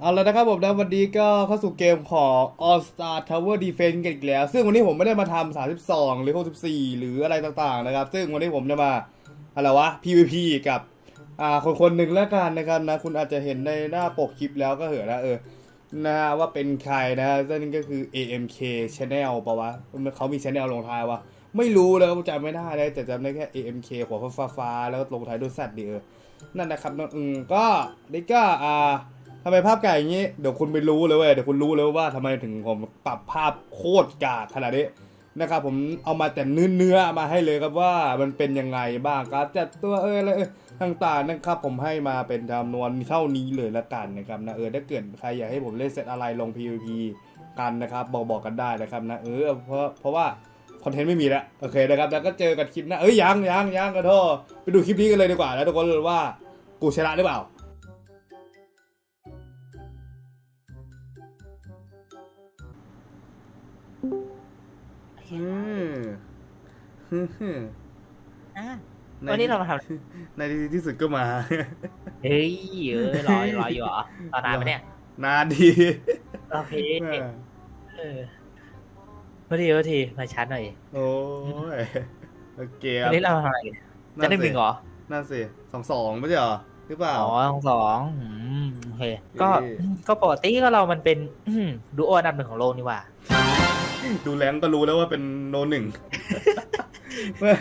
เอาละนะครับผมนะวันนี้ก็เข้าสู่เกมของ All Star Tower Defense กันอีกแล้ว ซึ่งวันนี้ผมไม่ได้มาทำ32 หรือ 64 หรืออะไรต่างๆนะครับ ซึ่งวันนี้ผมจะมาอะไรวะ PVP กับอ่าคนคนหนึ่งแล้วกันนะครับนะ คุณอาจจะเห็นในหน้าปกคลิปแล้วก็เหอะนะเออนะฮะว่าเป็นใครนะซึ่งนี่ก็คือ AMK Channel ปะวะเขามี Channel ลงท้ายวะไม่รู้แล้วจำไม่ได้เลยแต่จำได้แค่ AMK หัวฟ้าๆแล้วก็ลงท้ายด้วยสัตว์ดีเออนั่นนะครับน้องอึงก็นี่ก็อ่า ทำไมภาพไก่อย่างนี้ เดี๋ยวคุณไปรู้เลยเว้ย เดี๋ยวคุณรู้เลยว่าทำไมถึงผมปรับภาพโคตรกากขนาดนี้นะครับผมเอามาแต่เนื้อเนื้อมาให้เลยครับว่ามันเป็นยังไงบ้างการจัดตัวเอออะไรเออต่างๆนะครับผมให้มาเป็นจำนวนเท่านี้เลยละกันนะครับนะเออถ้าเกิดใครอยากให้ผมเล่นเซตอะไรลง PVP กันนะครับบอกบอกกันได้นะครับนะเออเพราะเพราะว่าคอนเทนต์ไม่มีแล้วโอเคนะครับแล้วก็เจอกันคลิปหน้าเอ้ยยังยังยังกระโทษไปดูคลิปนี้กันเลยดีกว่า แล้วทุกคนว่ากูชนะหรือเปล่า อืมฮึ่มอะในวันนี้เรามาทในที่สุดก็มาำเฮ้ยเออรอรออยู่เหรอรอนานไหมเนี่ยนานดีโอเคเออมาทีมาทีมาชัดหน่อยโอ้ยโอเคควัรับนนี้เรามาทำอะไรกันจะได้หนึ่งเหรอนั่นสิสองสองไม่ใช่เหรอหรือเปล่าอ๋อทั้งสองอืมโอเคก็เอ๊ะก็ปกติก็เรามันเป็นอืมดูโออันดับหนึ่งของโลกนี่หว่า ดูแรงก็รู้แล้วว่าเป็นโนหนึ่งแม่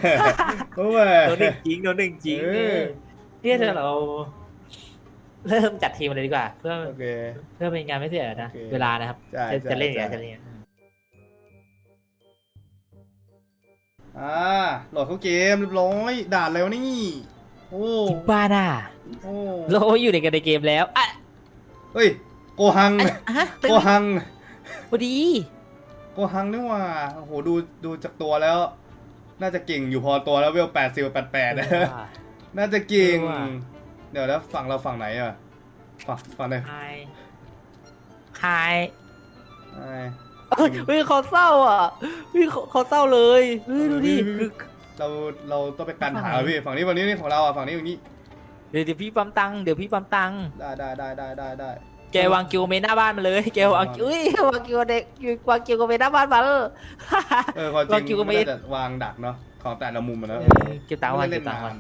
แม่โดนหนึ่งจริงโดนหนึ่งจริงเออเนี่ยเดี๋ยวเราเริ่มจัดทีมเลยดีกว่า เพื่อโอเคเพื่อเป็นงานไม่เสียนะโอเคเวลานะครับใช่จะใช่จะเล่นอีกแล้วใช่จะเล่นอีกแล้วอ่าโหลดเข้าเกมเรียบร้อยด่านแล้วนี่ โอ้จริงบ้าน่ะโอ้โลอยู่ในกันในเกมแล้วอะเฮ้ย โกหังอะฮะโกหังพอดี โกหังนี่หว่าโอ้โหดูดูจากตัวแล้ว น่าจะเก่งอยู่พอตัวแล้วเวลแปดสิบแปดแปดนะน่าจะเก่งเออว่ะเดี๋ยวแล้วฝั่งเราฝั่งไหนอะ ฝั่งฝั่งไหนไฮไฮไอ้เฮ้ยเฮ้ยเขาเศร้าอะเฮ้ยเขาเขาเศร้าเลยเฮ้ยดูดิเฮ้ยคือเราเราต้องไปกันฝั่งหาไหนพี่ฝั่งนี้ฝั่งนี้นี่ของเราอะฝั่งนี้ฝั่งนี้เดี๋ยวเดี๋ยวพี่ปั๊มตังค์เดี๋ยวพี่ปั๊มตังค์ได้ได้ได้ได้ได้ได้ แกวางกิวเมนหน้าบ้านมาเลยแกวางกิวเอ้ยวางกิวเด็กวางกิวเมนหน้าบ้านมาเลยเออความจวางคิริวงก็มันไม่น่าจะวางดักเนาะของแต่ละมุมอะเนาะเออเก็บตังค์ก่อนไม่เก็เล่บนตังค์ก่อนนาน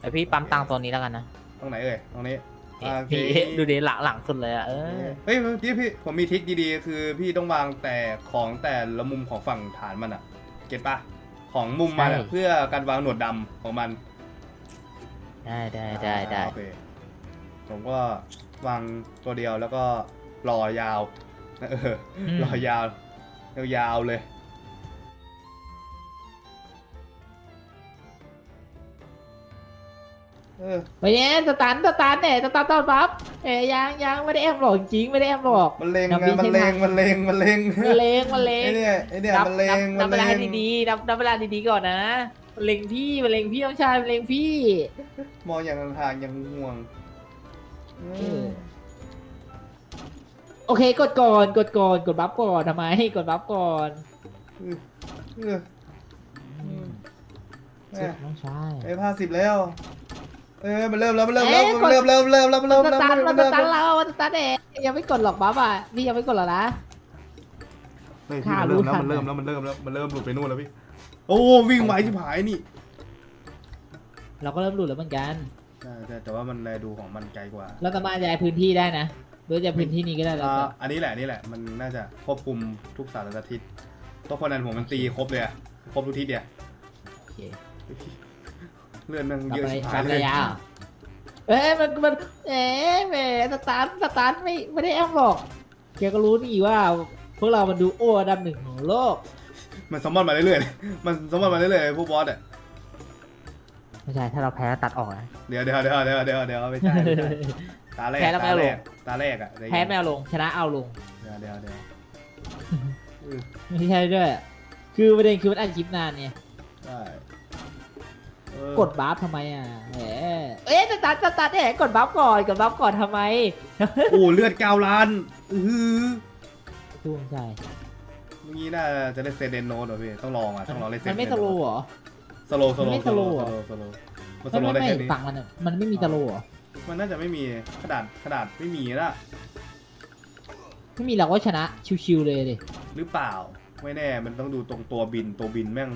เดี๋ยวพี่ปั๊มตังค์ตัวนี้แล้วกันนะตรงไหนเอ่ยตรงนี้เฮ้ยโอเคดูดิหลังหลังสุดเลยอะเออเฮ้ยพี่พี่ผมมีทริคดีๆ คือพี่ต้องวางแต่ของแต่ละมุมของฝั่งฐานมันอะเก็ตปะของมุมมันอะใช่เพื่อการวางหนวดดำของมัน ได้ได้ได้ได้อ่าโอเคผมก็ วางตัวเดียวแล้วก็รอยาวเอออรอยาว ยาวๆเลยเออไปเนี่ยสตันสตันเนี่ยสตันตอนปั๊บเอ้ยยังยังไม่ได้แอมหลอกจริงไม่ได้แอมหลอกมันเลงนับไงวิมันใช่เลไหมงมันเลงมันเลงมันเลงมันเลไองเนี่ยไอเนี่ยนับมันเลงนัมับนเวเลลางดีๆนับนับเวลาดีๆก่อนนะมันเลงพี่มันเลงพี่ต้องชายมันเลงพี่ มองอย่างห่างๆอย่างห่วงอืม โอเค กดก่อน กดก่อน กดบัฟก่อนทำไม กดบัฟก่อนเออแม่น้องชายไอ้ผ้าสิบแล้ว เอ้ยมันเริ่มแล้วมันเริ่มแล้วมันเริ่มเริ่มเริ่มแล้วมันมัเริ่นมสแล้วตันมัมันนสเริ่มตันแล้วเรามันสตันเองยังไม่กดหรอกบัฟอะพี่ยังไม่กดหรอกนะเฮ้ยค่ะพี่มันเริ่มแล้วรู้ทันมันเริ่มแล้วมันเริ่มแล้วมันเริ่มหลุดไปนู่นแล้วพี่ โอ้วิ่งไวชิบหายนี่ เราก็เริ่มหลุดแล้วเหมือนกัน ใช่ใช่แต่ว่ามันแลดูของมันไกลกว่าเราสามารถย้ายพื้นที่ได้นะหรือจะพื้นที่นี้ก็ได้เราอ่าจะอันนี้แหละอันนี่แหละ มันน่าจะควบคุมทุกสารทิศตัวคนนั้นผมมันตีครบเลยอะครบทุกทิศเดียโอเคเลื่อนมันต่อเยอะไปชิบหาต่ยอเลไปยยาวเอ้ยมันมันเอ๊ะแหมสตาร์ทสตาร์ทไม่ไม่ได้แอมหรอกแกก็รู้นี่ว่า พวกเรามันดูโอ้อันดับหนึ่งของโลก มันสมมอนมาเรื่อยๆ มันสมมอนมาเรื่อยๆพวกบอสอะ ไม่ใช่ถ้าเราแพ้ตัดออกนะ เดี๋ยวเดี๋ยวเดี๋ยวเดี๋ยวเดี๋ยวเดี๋ยวไม่ใช่ไม่ใช่ตาแรกแพ้แล้วไม่ตาเอาแรลกงตาแรกอะเดี๋ยวแพ้ไม่เอาลงชนะเอาลงเดี๋ยวเดี๋ยวเดี๋ยวอือไม่ใช่ด้วย คือประเด็นคือมันอัดคลิปนานเนี่ยได้เออกดบัฟทำไมอะแหมเอ๊ะสตาร์ทสตาร์ทเนี่ยกดบัฟก่อนกดบัฟก่อนทำไมโอ้เลือดเก้าล้านอือทุ่มใช่เมื่อกี้น่าจะได้เซเดนโนตเหรอพี่ต้องลองอะต้องลองเล่นเซมันเดนไม่สโลว์เหรอส โลว์สโลมันไม่ว์สโลว์เหรอ สโลว์มันสโลไม่ว์ได้ไม่แค่นี้ ฝั่งมันอะมันไม่มีสโลว์เหรอมันน่าจะไม่มีขนาดขนาดไม่มีละไม่มีเราก็ชนะชิวๆเลยดิหรือเปล่า ไม่แน่ มันต้องดูตรงตัวบินตัวบินแม่ง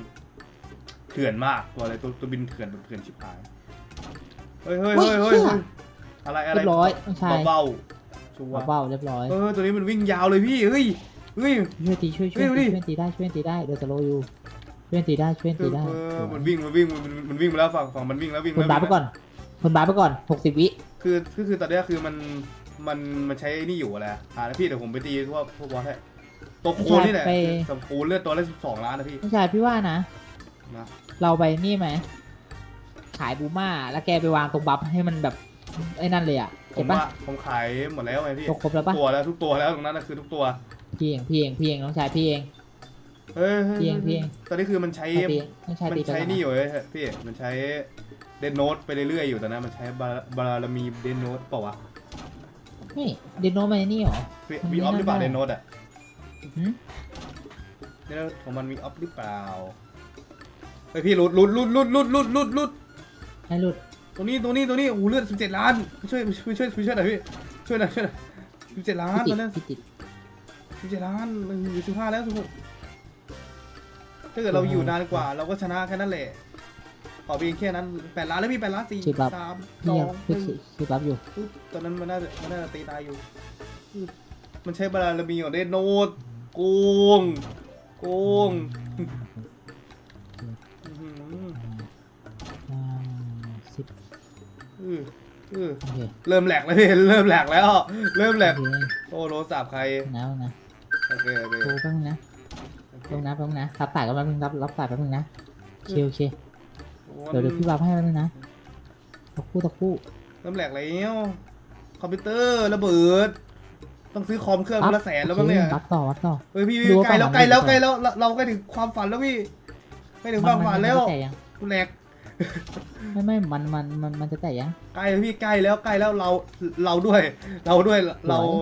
เถื่อนมากตัวอะไรตัวตัวบินเถื่อนแบบเถื่อนชิบหาย เฮ้ยเฮ้ยเฮ้ยเฮ้ยเฮ้ยอะไรอะไรเรียบร้อยน้องชายเบาๆชัวร์เบาๆเรียบร้อยเออตัวนี้มันวิ่งยาวเลยพี่เฮ้ยเฮ้ย ช่วยตีช่วยช่วยเฮ้ยดูดิ ช่วยตีได้ช่วยตีได้เดี๋ยวสโลว์อยู่ ช่วยตีได้ช่วยเอตีอได้เออมันวิ่งมันวิ่งมันมันมันวิ่งมาแล้วฝั่งฝั่งมันวิ่งแล้ววิ่งคนแล้วบาสไปก่อนคนบาสไปก่อนหกสิบวิคือคือคือตอนเนี้ยคือมันมันมันใช้นี่อยู่แหละอ่าแล้วพี่เดี๋ยวผมไปตีพวกพวกบอสให้ตัวโคนนี่แหละสมคูณเลือดตัวละสิบสองล้านนะพี่น้องชายพี่ว่านะ นะ เราไปนี่ไหมขายบูม่าแล้วแกไปวางตรงบัฟให้มันแบบไอ้นั่นเลยอะผเห็มนปะว่าผมขายหมดแล้วไงพี่ตัวครบแล้วปะตัวแล้วทุกตัวแล้วตรงนั้นนะคือทุกตัว พี่เองพี่เองพี่เองน้องชายพี่เอง เฮ้ยฮ้เพียงเพียง ตอนนี้คือมันใช้ชายตีน้องชายมันตีไปใช้ก่อนนี่นะอยู่เลยพี่ มันใช้เดนโนตไปเรื่อยๆอยู่ตอนนั้นมันใช้บาบารมีเดนโนตเปล่าวะนี่เดนโนมานี่หรอมีออฟหรือเปล่าไม่เดน่านโนตอะหืมเดนโนตของมันมีออฟหรือเปล่าเฮ้ยพี่หลุดหลุดหลุดหลุดหลุดหลุดหลุดหลุดให้หลุดตรงนี้ตรงนี้ตรงนี้โอ้โหเลือดสิบเจ็ดล้านช่วยช่วยช่วยช่วยหน่อยพี่ช่วยหน่อยช่วยหน่อยสิบเจ็ดล้านพี่ตติอดนนั้นพี่ติดสิบเจ็ดล้านสิบห้าแล้วสิบหก ถ้าเกิดเราอยู่นานกว่า เราก็ชนะแค่นั้นแหละ ขอเพียงแค่นั้นแปดล้านแล้วพี่แปดล้านสี่สามสพี่อยังงหพี่นึ่งพี่บัฟอยู่ปึ๊บตอนนั้นมันน่าจะมันน่าจะตีตายอยู่ปึ๊บมันใช้บารมีของเดนโนดโกง โกงอื้อหืออ่าสิบอื้ออื้อโอเคเริ่มแหลกแล้วพี่เริ่มแหลกแล้ว เริ่มแหลกโอเคโอ้โทรศัพท์ใครนะนะโอเคโอเคโทรแป๊บนึงนะ แป๊บนึงนะแป๊บนึงนะรับสายกันแป๊บนึงรับรับสายแป๊บนึงนะโอเคโอเคเดี๋ยวเดี๋ยวพี่บัฟให้แป๊บนึงนะตะคู่ตะคู่เริ่มแหลกแล้วคอมพิวเตอร์ระเบิด ต้องซื้อคอมเครื่องคนละแสนแล้วบ้างเนี่ยรับต่อรับต่อเฮ้ยพี่ดูพี่ว่าไกลแล้วฝั่งไกลแล้วมันไกลแล้วเราเราใกล้ถึงความฝันแล้วพี่ใกล้ถึงความฝันแล้วมัจะแตกยังแหลกไม่ไม่มันมันมันมันจะแตกยังใกล้แล้วพี่ใกล้แล้วใกล้แล้วเราเราด้วย เราด้วยเราไหว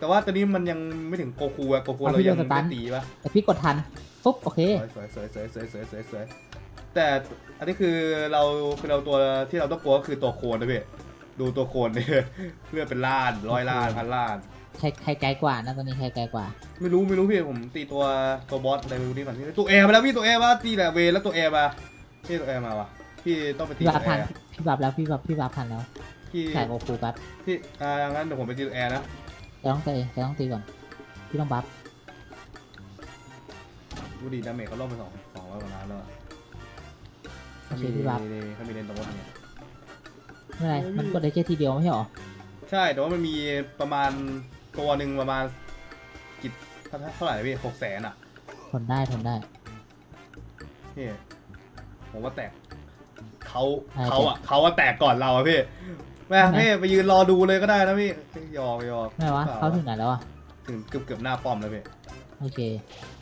แต่ว่าตอนนี้มันยังไม่ถึงโกคูอะโกคูเอาเราพี่ยังโดนสตัไม่นตีปะแต่พี่กดทันปุ๊บโอเคสวยสวยสวยสวยสวยสวยสวยแต่อันนี้คือเราคือเราตัวที่เราต้องกลัวก็คือตัวโคนนะพี่ดูตัวโคนเนี่ยเลือดเป็นล้านร้อยล้านพันล้านใครใครไกลกว่านะตอนนี้ใครไกลกว่า ไม่รู้ไม่รู้พี่ผมตีตัวตัวบอสอะไรไม่รู้นี่ก่อนพี่ตัวแอร์มาแล้วพี่ตัวแอร์มาตีแหละเวรแล้วตัวแอร์มาพี่ตัวแอร์มาวะพี่ต้องไปตีพี่ตับับวแอทันร์พี่บับแล้วพี่บับพี่บับทันแล้วพี่ใส่โอคูบับพี่อ่างั้นเดี๋ยวผมไปตีตัวแอร์นะ จะต้องตีจะต้องตีก่อน พี่ต้องบับดูดีดาเมจเขาล่อไปสองสองร้อยกว่าล้านแล้วอะโอเขาเคมีพี่บับเขามีเลนตัวบอสเนี่ยไม่เป็นไรมันกดได้แค่ทีเดียวไม่ใช่หรอ ใช่แต่ว่ามันมีประมาณตัวหนึ่งประมาณกี่เท่าเท่าไหร่นะพี่หกแสนอะทนได้ทนได้พี่ผมว่าแตกเขาใช่เขาอะเขาว่าแตกก่อนเราอะพี่ แม่งทำไมพี่ไปยืนรอดูเลยก็ได้นะพี่ยอกยอกไม่วะปล่เขาถึงไหนแล้วอะถึงเกือบเกือบหน้าป้อมแล้วพี่โอเค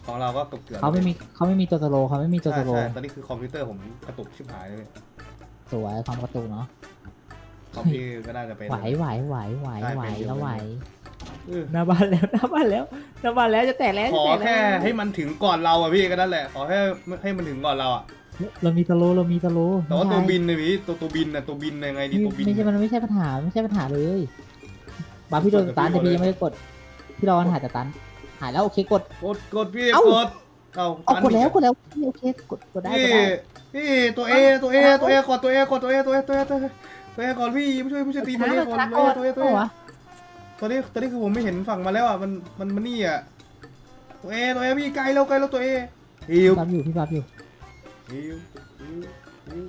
ของเราก็เกือบเกือบเขาไม่มีเขาไม่มีตัวสโลว์เขาไม่มีตัวใช่สโลใช่ว์ตอนนี้คือคอมพิวเตอร์ผมกระตุกชิบหายเลยสวยความกระตุกเนาะคอมพี่ก็น่าจะเป็นไหวไหวไหวไหวได้ไหวเป็นอยู่แล้วไหวเออหน้าบ้านแล้วหน้าบ้านแล้วหน้าบ้านแล้วจะแตกแล้วขอจะตกล้วแค่ให้มันถึงก่อนเราอะพี่ก็นั่นแหละขอแค่ให้มันถึงก่อนเราอะ เรามีสโลว์เรามีสโลว์แต่ว่าไม่ตัวใช่บินเนี่ยพี่ตัวตัวบินน่ะตัวบินยังไงดีไม่ตัวบินไม่ใช่มันไม่ใช่ปัญหาไม่ใช่ปัญหาเลยบาร์พี่โดนสตันแต่พี่ยังไม่ได้กด พี่รอมันหายแต่ตัน หายแล้วโอเคกด กดกดพี่เอ้ากดเอาเอาตันกดแล้วอีกดแล้วพี่โอเคกดกดได้พี่กดได้พี่ตัวเอตัวเอตัวเอกดตัวเอกดตัวเอตัวเอตัวเอตัวเอตัวเอก่อนพี่ไม่ช่วยไม่ช่วยตีตัวเอก่อนตัวเอตัวเอตัวเอวะตอนนี้ตอนนี้คือผมไม่เห็นฝั่งมาแล้วอะมันมันมันนี่อะตัวเอตัวเอพี่ไกลแล้วไกลแล้วตัวเอฮิวพี่บับอยู่พี่บับอยู่ ฮิวฮิวฮิว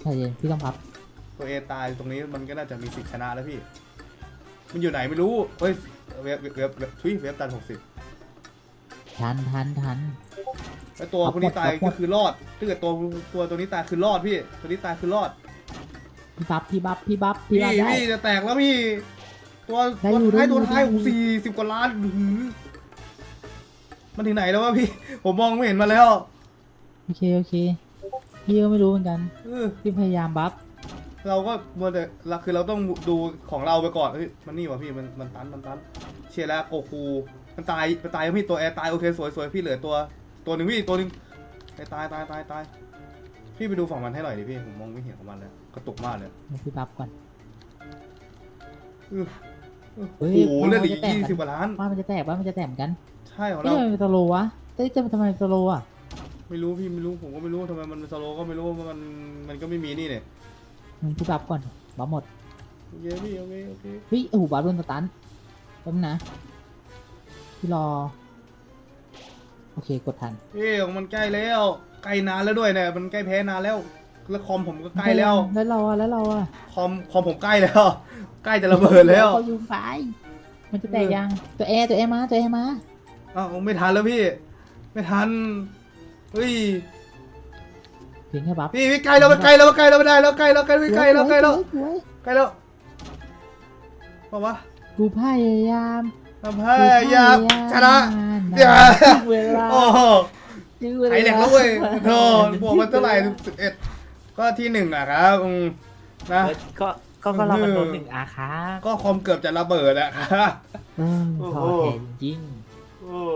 ใจเย็นพี่ต้องพับตัวเอตายตรงนี้มันก็น่าจะมีสิทธิ์ชนะแล้วพี่ มันอยู่ไหนไม่รู้ เฮ้ย เว็บเว็บเว็บเว็บทุยเว็บตันหกสิบทันทันทันแล้วตัวคนนี้ตายก็คือรอดถ้าเกิดตัวตัวตัวนี้ตายคือรอดพี่ ตัวนี้ตายคือรอด พี่บับพี่บับพี่บับพี่พี่บับได้ พี่จะแตกแล้วพี่ ตัวได้ตัวอยู่ท้ายได้อยู่ ตัวท้ายได้อยู่โอ้สี่สิบกว่าล้านอื้อหือมันถึงไหนแล้ววะพี่ ผมมองไม่เห็นมาแล้ว โอเคโอเคพี่ก็ไม่รู้เหมือนกันเออพี่พยายามบัฟเราก็มัวแต่เราคือเราต้องดูของเราไปก่อนเฮ้ยมันนี่วะพี่มันมันตันมันตันเชียร์แล้วโกคูมันตายมันตายพี่ตัวแอร์ตายโอเคสวยสวยพี่เหลือตัว ตัวหนึ่งพี่ตัวหนึ่งตายตายตายตายตายพี่ไปดูฝั่งมันให้หน่อยดิพี่ผมมองไม่เห็นของมันเลยกระตุกมากเลยเดี๋ยวพี่บัฟก่อนอื้อเฮ้โอ้ยโหเลือดเหลือมันจะแตกยี่กันสิบกว่าล้านบ้านมันจะแตกบ้านมันจะแตกเหมือนกันใช่ของเฮ้ยเราทำไมมันสโลว์วะเฮ้ยจะทำไมมันสโลว์อะ ไม่รู้พี่ไม่รู้ผมก็ไม่รู้ทำไมมันสโลว์ก็ไม่รู้มันมันก็ไม่มีนี่เนี่ยมึงพี่บัฟก่อนบัฟหมดโอเคพี่โอเคโอเคเฮ้ยโอ้โหบัฟโดนสตันแป๊บนึงนะพี่รอ โอเคกดทันเอ้ยมันใกล้แล้วใกล้นานแล้วด้วยเนี่ยมันใกล้แพ้นานแล้วแล้วคอมผมก็ใกล้แล้วแล้วเราอะแล้วเราอะคอมคอมผมใกล้แล้ว ใกล้จะระเบิดแล้วเขาอยู่ไฟมันจะแตกยังตัวแอร์ตัวแอร์มาตัวแอร์มาอ้าวไม่ทันแล้วพี่ ไม่ทัน เฮ้ยเพียงแค่บัฟพี่พี่ใกล้แล้วมันใกล้แล้วมันใกล้แล้วไม่ได้แล้วใกล้แล้วใกล้แล้วใกล้แล้วใกล้แล้วสวยใกล้แล้วบอกว่ากูพยายามทำให้ยาชนะอย่าถึงเวลาโอ้โหถึงเวลาไอแหลกแล้วเว้ยโธ่บวกมันเท่าไหร่สิบเอ็ดก็ที่หนึ่งอะครับอืมนะเออก็ก็ก็เรามันโดนหนึ่งอาครับก็คอมเกือบจะระเบิดอะครับอืมโอ้พโหอเห็นจริง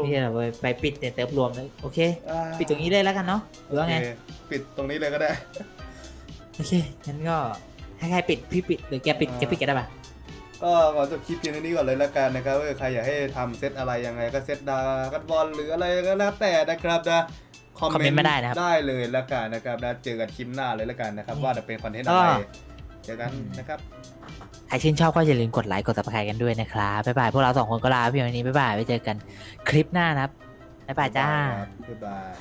นี่เราไปไปปิดเนี่ยเติมรวมเลยโอเคอ่าปิดตรงนี้เลยแล้วกันเนาะหรือว่าไงโอเคปิดตรงนี้เลยก็ได้ โอเคงั้นก็ให้ใครปิดพี่ปิดหรือแกปิดอ่าแกปิดกันได้ปะก็ขอจบคลิปเพียงเท่านี้ก่อนเลยละกันนะครับว่าใครอยากให้ทำเซตอะไรยังไงก็เซตดากันบอลหรืออะไรก็แล้วแต่นะครับนะคอมคอมเมเมนนต์ต์ไม่ได้นะครับได้เลยละกันนะครับนะเจอกันคลิปหน้าเลยละกันนะครับ ว่าจะเป็นคอนเทนต์ก็อะไรเจอกันนะครับ ใครชื่นชอบก็อย่าลืมกดไลค์กด subscribe กันด้วยนะครับบ๊ายบายพวกเราสองคนก็ลาไปเพียงวันนี้บ๊ายบายไว้เจอกันคลิปหน้านะครับบ๊ายบายจ้า บ๊ายบาย